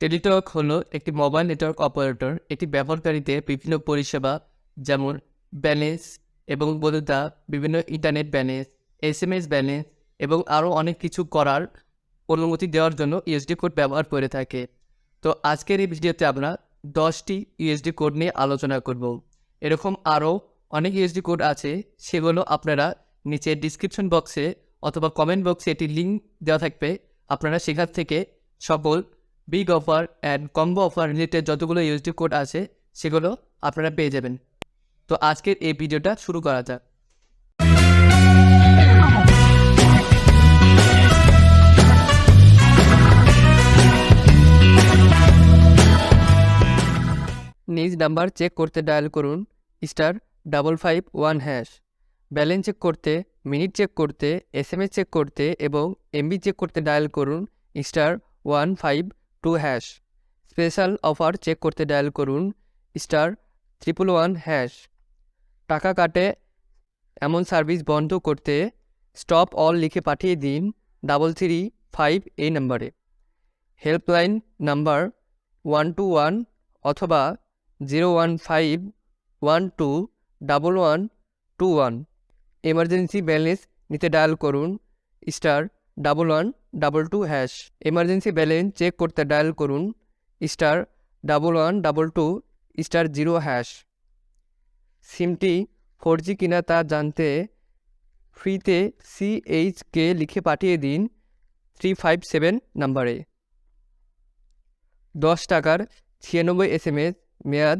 Teletalk হলো একটি mobile network operator এটি ব্যবহারকারীদের বিভিন্ন পরিষেবা, যেমন ব্যালেন্স এবং বৈধতা, বিভিন্ন internet balance S M S balance এবং আরও অনেক কিছু করার অনুমতি দেওয়ার জন্য ইউএসডি কোড ব্যবহার করে থাকে। তো আজকের এই ভিডিওতে আমরা দশটি ইউএসডি কোড নিয়ে আলোচনা করব। এরকম আরও অনেক ইউএসডি কোড আছে, সেগুলো আপনারা নিচে ডিসক্রিপশন বক্সে অথবা কমেন্ট বক্সে এটি লিঙ্ক দেওয়া থাকবে। আপনারা সেখান থেকে সকল big offer and combo offer related যতগুলো ইউএসডি কোড আছে, সেগুলো আপনারা পেয়ে যাবেন। তো আজকের এই ভিডিওটা শুরু করা যাক। নিজ নাম্বার চেক করতে ডায়াল করুন star double five one hash balance check করতে মিনিট চেক করতে এস চেক করতে এবং এমবি চেক করতে ডায়াল করুন star one five two hash special offer check করতে ডায়াল করুন স্টার ট্রিপল ওয়ান হ্যাশ টাকা কাটে এমন সার্ভিস বন্ধ করতে স্টপ অল লিখে পাঠিয়ে দিন ডাবল থ্রি ফাইভ এই নাম্বারে helpline number one two one অথবা zero one five one two double one two one emergency balance নিতে ডায়াল করুন star double one double two hash emergency balance check করতে dial করুন star double one double two star zero hash সিমটি four G কিনা তা জানতে ফ্রিতে সিএইচকে লিখে পাঠিয়ে দিন থ্রি ফাইভ সেভেন নাম্বারে দশ টাকার ছিয়ানব্বই এস এম এস মেয়াদ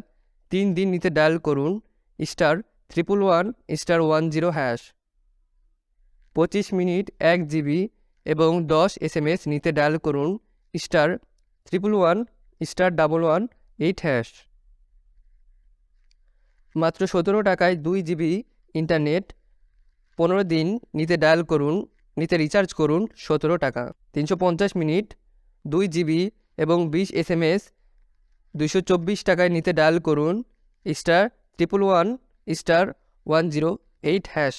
তিন দিন নিতে ডায়াল করুন star triple one star one zero hash পঁচিশ মিনিট এক জিবি এবং দশ এস এম এস নিতে ডায়াল করুন star triple one, star double one, eight hash. মাত্র সতেরো টাকায় দুই জিবি ইন্টারনেট, পনেরো দিন নিতে ডায়াল করুন, নিতে রিচার্জ করুন সতেরো টাকা। তিনশো পঞ্চাশ মিনিট, দুই জিবি এবং বিশ এস এম এস দুশো চব্বিশ টাকায় নিতে ডায়াল করুন star triple one, star one zero, eight hash.